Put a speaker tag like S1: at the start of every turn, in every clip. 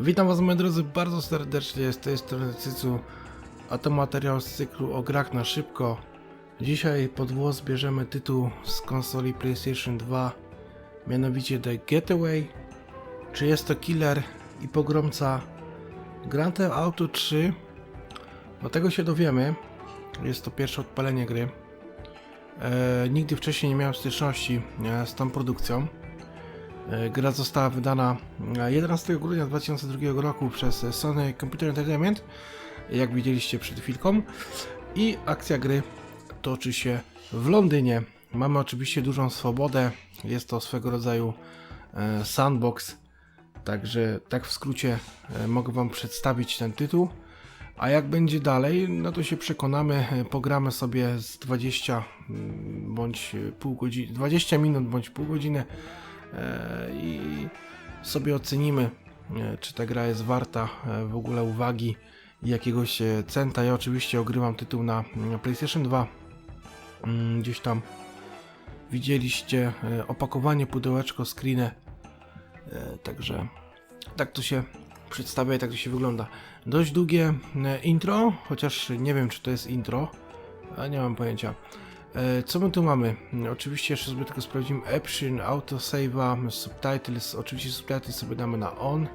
S1: Witam was moi drodzy bardzo serdecznie z tej strony Cycu, a to materiał z cyklu o grach na szybko. Dzisiaj pod włos bierzemy tytuł z konsoli PlayStation 2, mianowicie The Getaway. Czy jest to killer i pogromca Grand Theft Auto 3? Do tego się dowiemy. Jest to pierwsze odpalenie gry. E, nigdy wcześniej nie miałem styczności e, z tą produkcją. E, Gra została wydana e, 11 grudnia 2002 roku przez Sony Computer Entertainment, jak widzieliście przed chwilką. I akcja gry toczy się w Londynie. Mamy oczywiście dużą swobodę. Jest to swego rodzaju e, sandbox. Także tak w skrócie e, mogę Wam przedstawić ten tytuł. A jak będzie dalej, no to się przekonamy. E, Pogramy sobie z 20 mm, bądź pół godziny, 20 minut bądź pół godziny e, i sobie ocenimy, e, czy ta gra jest warta e, w ogóle uwagi jakiegoś e, centa. Ja oczywiście ogrywam tytuł na PlayStation 2. Mm, Gdzieś tam widzieliście e, opakowanie, pudełeczko, screenę. E, Także tak to się przedstawia i tak to się wygląda. Dość długie e, intro, chociaż nie wiem czy to jest intro, a nie mam pojęcia. E, Co my tu mamy? Mm, Oczywiście jeszcze sobie tylko sprawdzimy option, autosave'a, subtitles, oczywiście subtitles sobie damy na on.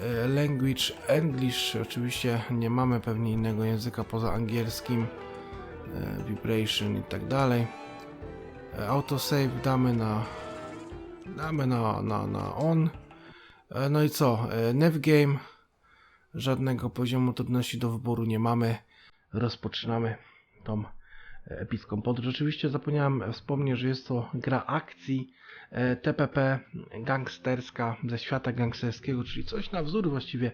S1: E, Language English, oczywiście nie mamy pewnie innego języka poza angielskim. E, Vibration i tak dalej. Autosave damy na damy na, na, na on. No i co? E, Navgame. Żadnego poziomu trudności do wyboru nie mamy. Rozpoczynamy tą epicką podróż. Oczywiście zapomniałem wspomnieć, że jest to gra akcji e, TPP gangsterska ze świata gangsterskiego, czyli coś na wzór właściwie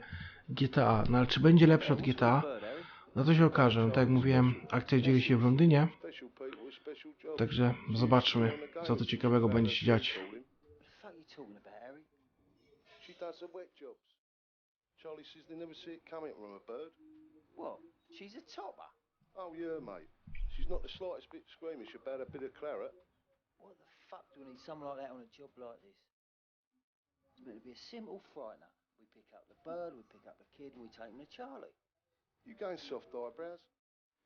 S1: GTA. No ale czy będzie lepsze od GTA? No to się okaże. No, tak jak mówiłem, akcja dzieje się w Londynie. Także zobaczmy, co tu ciekawego będzie się dziać.
S2: Charlie says they never see it coming from a bird.
S3: What? She's a topper.
S2: Oh, yeah, mate. She's not the slightest bit squeamish about a bit of claret.
S3: What the fuck do we need someone like that on a job like this? It's meant to be a simple frightener. We pick up the bird, we pick up the kid, and we take him to Charlie.
S2: You going soft eyebrows?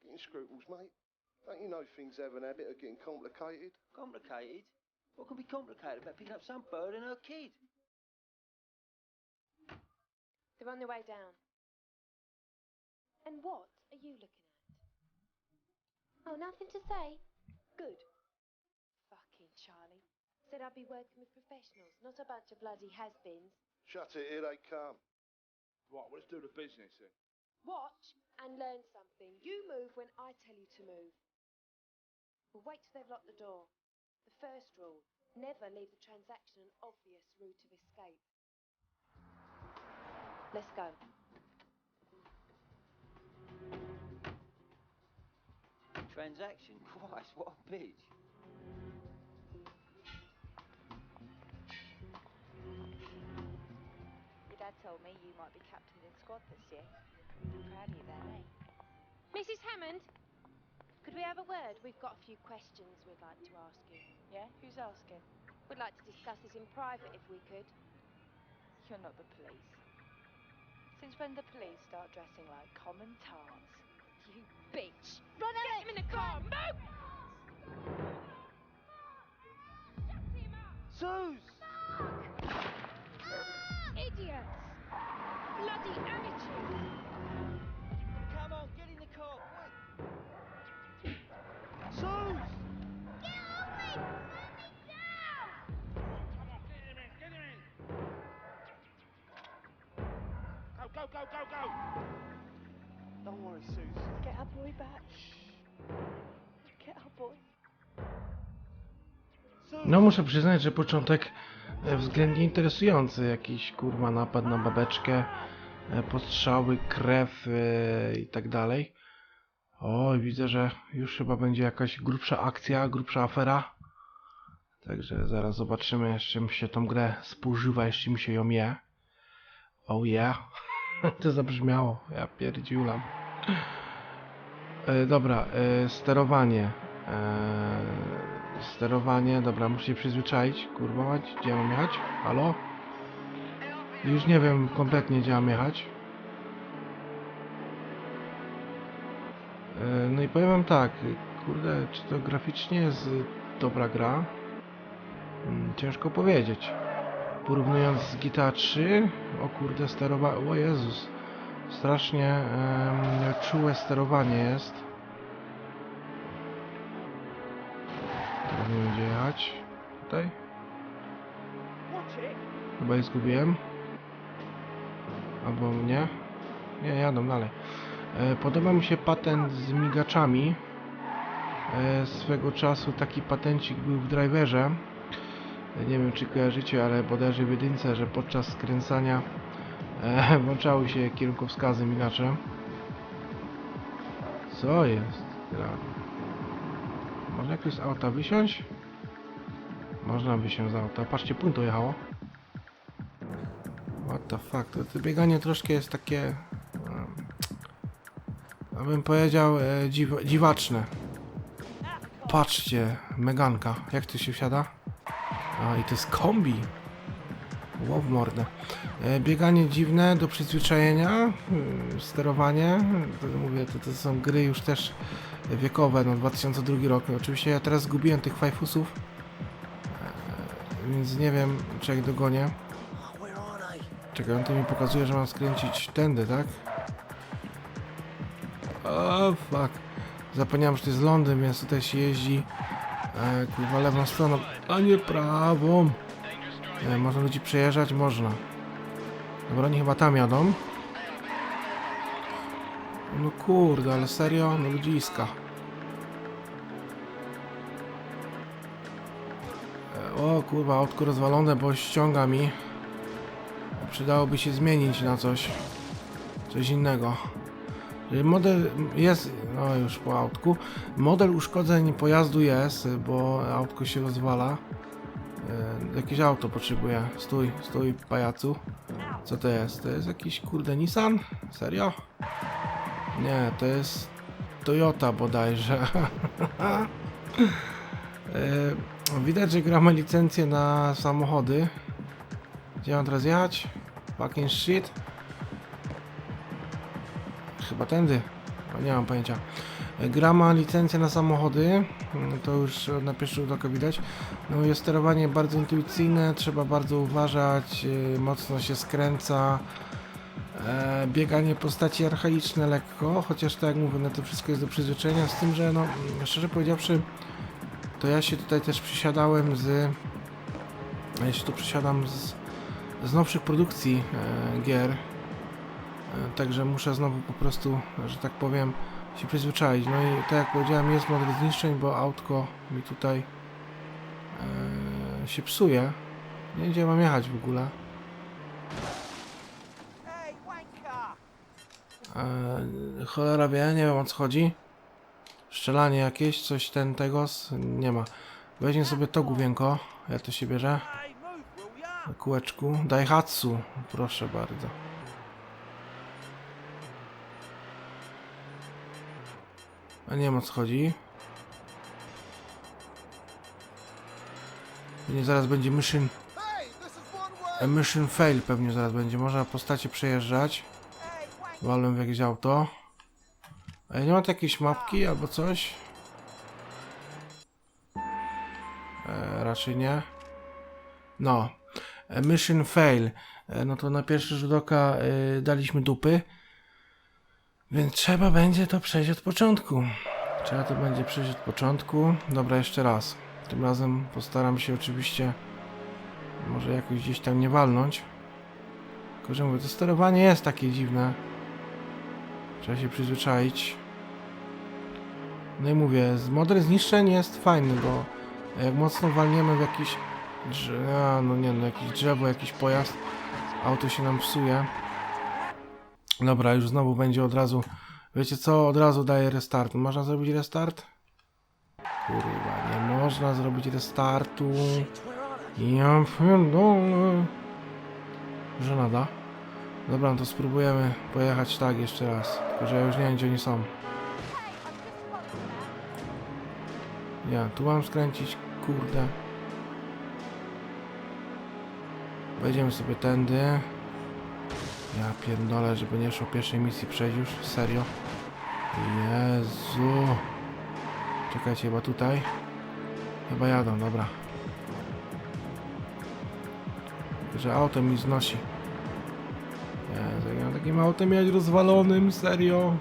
S2: Getting scruples, mate. Don't you know things have an habit of getting complicated?
S3: Complicated? What can be complicated about picking up some bird and her kid?
S4: They're on their way down. And what are you looking at? Oh, nothing to say? Good. Fucking Charlie. Said I'd be working with professionals, not a bunch of bloody has-beens.
S2: Shut it, here they come.
S5: Right, let's do the business then.
S4: Watch and learn something. You move when I tell you to move. We'll wait till they've locked the door. The first rule, never leave the transaction an obvious route of escape. Let's go.
S3: Transaction? Christ, what a bitch.
S6: Your dad told me you might be captain in squad this year. I'm Proud of you there, eh? mate.
S4: Mrs. Hammond, could we have a word? We've got a few questions we'd like to ask you.
S6: Yeah? Who's asking?
S4: We'd like to discuss this in private if we could.
S6: You're not the police. Since when the police start dressing like common tars?
S4: you bitch! Run, Get Get him in the car! Run. Move!
S3: Zeus! Ah!
S4: Idiots! Bloody amateurs!
S3: Come on, get in the car, quick! Zeus!
S5: Go, go, go, go!
S2: Don't worry, Suze.
S6: Get our boy back. Get our boy.
S1: No muszę przyznać, że początek e, względnie interesujący. Jakiś kurwa napad na babeczkę, e, postrzały, krew e, i tak dalej. O, widzę, że już chyba będzie jakaś grubsza akcja, grubsza afera. Także zaraz zobaczymy, z czym się tą grę spożywa, z czym się ją je. Oh yeah. to zabrzmiało, ja pierdziulam. E, dobra, e, sterowanie. E, sterowanie, dobra, muszę się przyzwyczaić. Kurwa gdzie mam jechać? Halo? Już nie wiem kompletnie gdzie mam jechać. E, No i powiem wam tak, kurde, czy to graficznie jest dobra gra? Mm, Ciężko powiedzieć. Porównując z GTA 3, o kurde, sterowanie, o Jezus, strasznie czułe sterowanie jest. Teraz nie gdzie jechać. Tutaj? Chyba je zgubiłem. Albo mnie. Nie, jadą dalej. E, podoba mi się patent z migaczami. E, swego czasu taki patencik był w driverze. Nie wiem czy kojarzycie, ale bodajże w jedynce, że podczas skręcania e, włączały się kierunkowskazy migacze. Co jest? Można jakoś z auta wysiąść? Można wysiąść z auta. Patrzcie, punto jechało. What the fuck, to, to bieganie troszkę jest takie... abym powiedział e, dziw, dziwaczne. Patrzcie, Meganka, jak to się wsiada? A, i to jest kombi. Wow, mordę. E, bieganie dziwne do przyzwyczajenia, y, sterowanie, to mówię, to, to są gry już też wiekowe, no 2002 rok. Oczywiście ja teraz zgubiłem tych fajfusów, e, więc nie wiem, czy jak dogonię. Czekaj, on to mi pokazuje, że mam skręcić tędy, tak? O, fuck. Zapomniałem, że to jest Londyn, więc tutaj się jeździ e, kurwa lewą stroną, a nie prawą. E, można ludzi przejeżdżać? Można. Dobra, oni chyba tam jadą. No kurde, ale serio? No ludziska. E, o kurwa, autko rozwalone, bo ściąga mi. Przydałoby się zmienić na coś. Coś innego. Y, Model jest, no już po autku. Model uszkodzeń pojazdu jest, bo autko się rozwala. Y, Jakieś auto potrzebuje. Stój, stój, pajacu. Co to jest? To jest jakiś kurde Nissan? Serio? Nie, to jest Toyota bodajże. Y, Widać, że gra ma licencję na samochody. Gdzie mam teraz jechać? Fucking shit. Chyba tędy. Nie mam pojęcia. Gra ma licencję na samochody. To już na pierwszy rzut oka widać. No jest sterowanie bardzo intuicyjne, trzeba bardzo uważać, yy, mocno się skręca. E, bieganie postaci archaiczne lekko, chociaż tak jak mówię, no to wszystko jest do przyzwyczajenia, z tym, że no szczerze powiedziawszy, to ja się tutaj też przysiadałem z... Ja się tu przysiadam z, z nowszych produkcji e, gier. E, Także muszę znowu po prostu, że tak powiem, się przyzwyczaić. No i tak jak powiedziałem, jest model zniszczeń, bo autko mi tutaj e, się psuje. Nie gdzie mam jechać w ogóle. E, cholera wie, nie wiem o co chodzi. Strzelanie jakieś, coś ten tegos, nie ma. Weźmie sobie to główienko, ja to się bierze. Kółeczku. Daihatsu, proszę bardzo. A nie wiem o co chodzi. Pewnie zaraz będzie mission. A mission fail pewnie zaraz będzie. Można postacie przejeżdżać. Walę w jakieś auto. A nie ma tu jakiejś mapki albo coś? E, raczej nie. No. E, mission fail. E, no to na pierwszy rzut oka e, daliśmy dupy. Więc trzeba będzie to przejść od początku. Trzeba to będzie przejść od początku. Dobra, jeszcze raz. Tym razem postaram się oczywiście może jakoś gdzieś tam nie walnąć. Tylko, że mówię, to sterowanie jest takie dziwne. Trzeba się przyzwyczaić. No i mówię, model zniszczeń jest fajny, bo jak mocno walniemy w jakiś drze- a, no nie no, jakieś drzewo, jakiś pojazd, auto się nam psuje. Dobra, już znowu będzie od razu. Wiecie co? Od razu daję restart. Można zrobić restart? Kurwa, nie można zrobić restartu. Ja pierdolę. Że nada. Dobra, no to spróbujemy pojechać tak jeszcze raz. Tylko, że ja już nie wiem, gdzie oni są. Ja, tu mam skręcić, kurde. Wejdziemy sobie tędy. Ja pierdolę, żeby nie szło pierwszej misji przejść już, serio. Jezu. Czekajcie, chyba tutaj. Chyba jadą, dobra. Że auto mi znosi. Jezu, ja takim autem jechać rozwalonym, serio.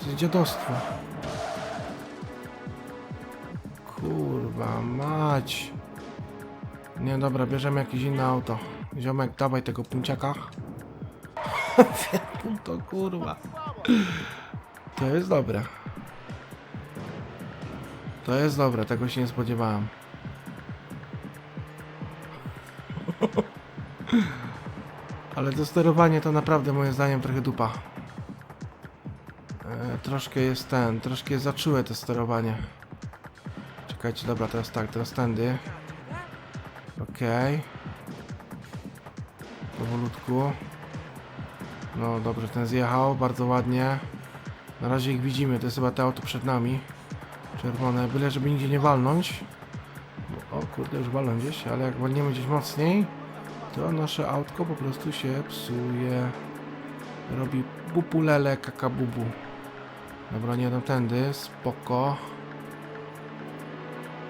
S1: To jest dziadostwo. Kurwa mać. Nie, dobra, bierzemy jakieś inne auto. Ziomek, dawaj tego punciaka. To kurwa. To jest dobre. To jest dobre, tego się nie spodziewałem. Ale to sterowanie to naprawdę moim zdaniem trochę dupa. E, troszkę jest ten, troszkę jest to sterowanie. Czekajcie, dobra, teraz tak, teraz tędy. Okej. Powolutku. No dobrze, ten zjechał, bardzo ładnie. Na razie ich widzimy, to jest chyba to auto przed nami. Czerwone, byle żeby nigdzie nie walnąć. O kurde, już walną gdzieś, ale jak walniemy gdzieś mocniej, to nasze autko po prostu się psuje. Robi bupulele kakabubu. Dobra, nie jadą tędy, spoko.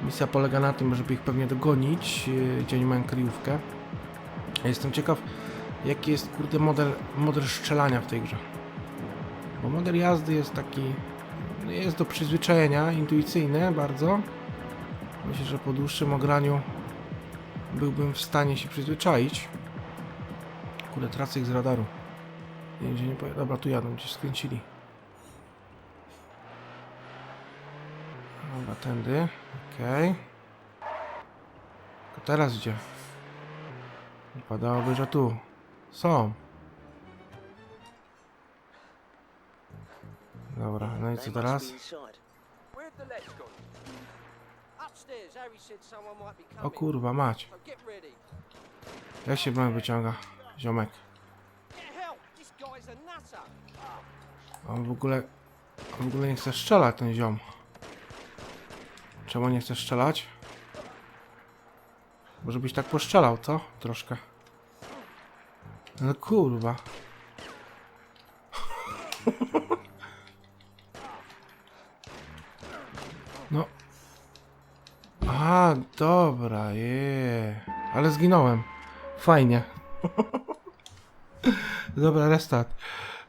S1: Misja polega na tym, żeby ich pewnie dogonić, yy, gdzie oni mają kryjówkę. Jestem ciekaw, jaki jest kurde model, model strzelania w tej grze. Bo model jazdy jest taki, jest do przyzwyczajenia, intuicyjny bardzo. Myślę, że po dłuższym ograniu byłbym w stanie się przyzwyczaić. Kurde, tracę ich z radaru. Nie gdzie nie pojadę. Dobra, tu jadą, gdzieś skręcili. Dobra, tędy. Okej. Tylko teraz gdzie? Wypadałoby, że tu. Są. Dobra, no i co teraz? O kurwa, mać. Jak się broń wyciąga? Ziomek. On w ogóle... On w ogóle nie chce strzelać, ten ziom. Czemu nie chce strzelać? Może byś tak postrzelał, co? Troszkę. No kurwa. No. A, dobra, je. Ale zginąłem. Fajnie. Dobra, restart.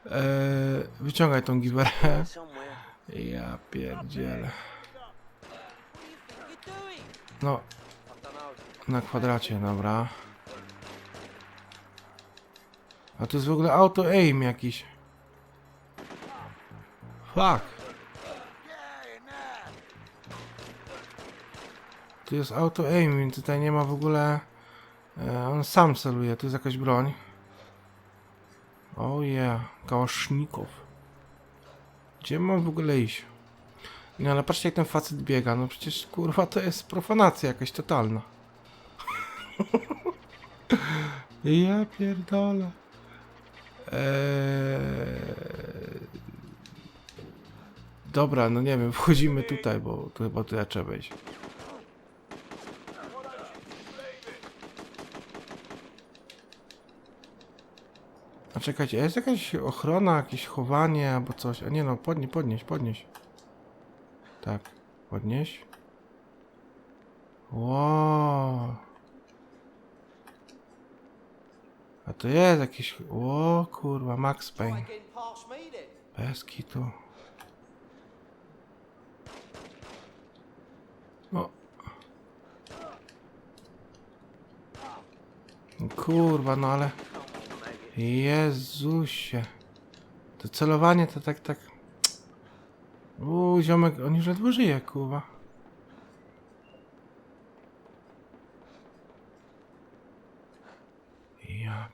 S1: Eee, wyciągaj tą giwerę. Ja pierdzielę. No, na kwadracie, dobra. A to jest w ogóle auto aim jakiś. Fuck. Tu jest auto aim, więc tutaj nie ma w ogóle... E, on sam celuje, tu jest jakaś broń. O yeah, kałaszników. Gdzie mam w ogóle iść? Nie, ale patrzcie jak ten facet biega, no przecież kurwa to jest profanacja jakaś totalna. ja pierdolę. Eee... Dobra, no nie wiem, wchodzimy tutaj, bo tu chyba tutaj trzeba wejść. A czekajcie, jest jakaś ochrona, jakieś chowanie albo coś? A nie no, podnieś, podnieś, podnieś. Tak, podnieś. Wow. A to jest jakiś... O kurwa, Max Payne. Bez kitu. No. Kurwa, no ale... Jezusie. To celowanie to tak, tak... Uuu, ziomek, on już ledwo żyje, kurwa. Ja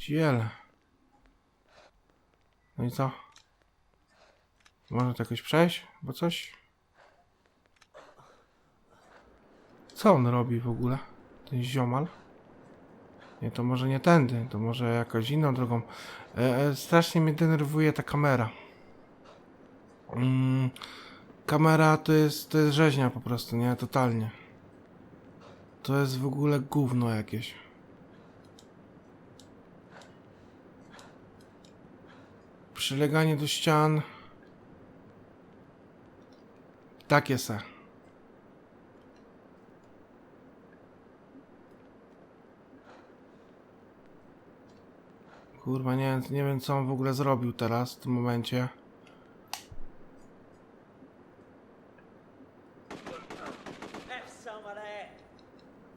S1: pierdzielę. No i co? Można to jakoś przejść? Bo coś? Co on robi w ogóle? Ten ziomal? Nie, to może nie tędy, to może jakoś inną drogą. E, e, strasznie mnie denerwuje ta kamera. Mm, kamera to jest, to jest rzeźnia po prostu, nie? Totalnie. To jest w ogóle gówno jakieś. Przyleganie do ścian. Takie se. Kurwa, nie, nie wiem co on w ogóle zrobił teraz, w tym momencie.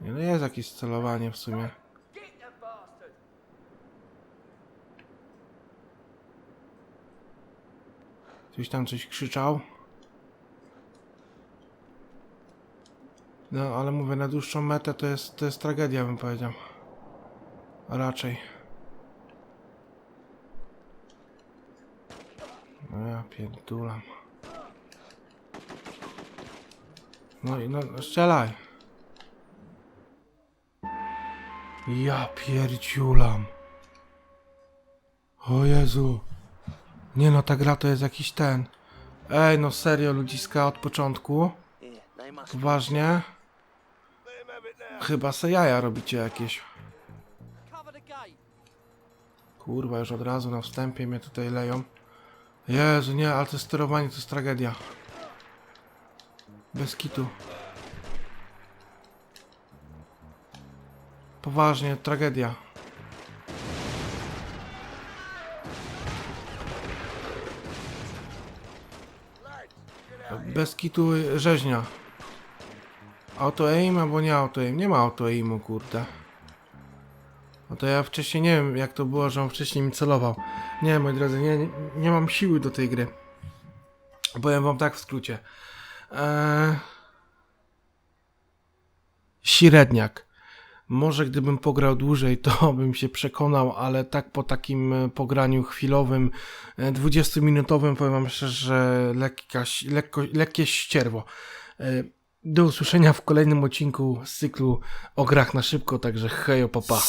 S1: Nie, no jest jakieś celowanie w sumie.
S7: Get the bastard.
S1: Ktoś tam coś krzyczał. No, ale mówię, na dłuższą metę to jest, to jest tragedia, bym powiedział. A raczej. No ja pierdulam. No i no, strzelaj. Ja pierdziulam. O Jezu. Nie no, ta gra to jest jakiś ten. Ej, no serio, ludziska od początku. Poważnie. Chyba se jaja robicie jakieś. Kurwa, już od razu na wstępie mnie tutaj leją. Jezu, nie, ale to sterowanie to jest tragedia. Bez kitu. Poważnie, tragedia. Bez kitu rzeźnia. Auto aim albo nie auto aim? Nie ma auto aimu, kurde. No to ja wcześniej nie wiem jak to było, że on wcześniej mi celował. Nie, moi drodzy, nie, nie, mam siły do tej gry. Powiem wam tak w skrócie. Eee... Średniak. Może gdybym pograł dłużej, to bym się przekonał, ale tak po takim e, pograniu chwilowym, e, 20-minutowym, powiem wam szczerze, że lekka, lekko, lekkie ścierwo. E, Do usłyszenia w kolejnym odcinku z cyklu o grach na szybko, także hejo papa.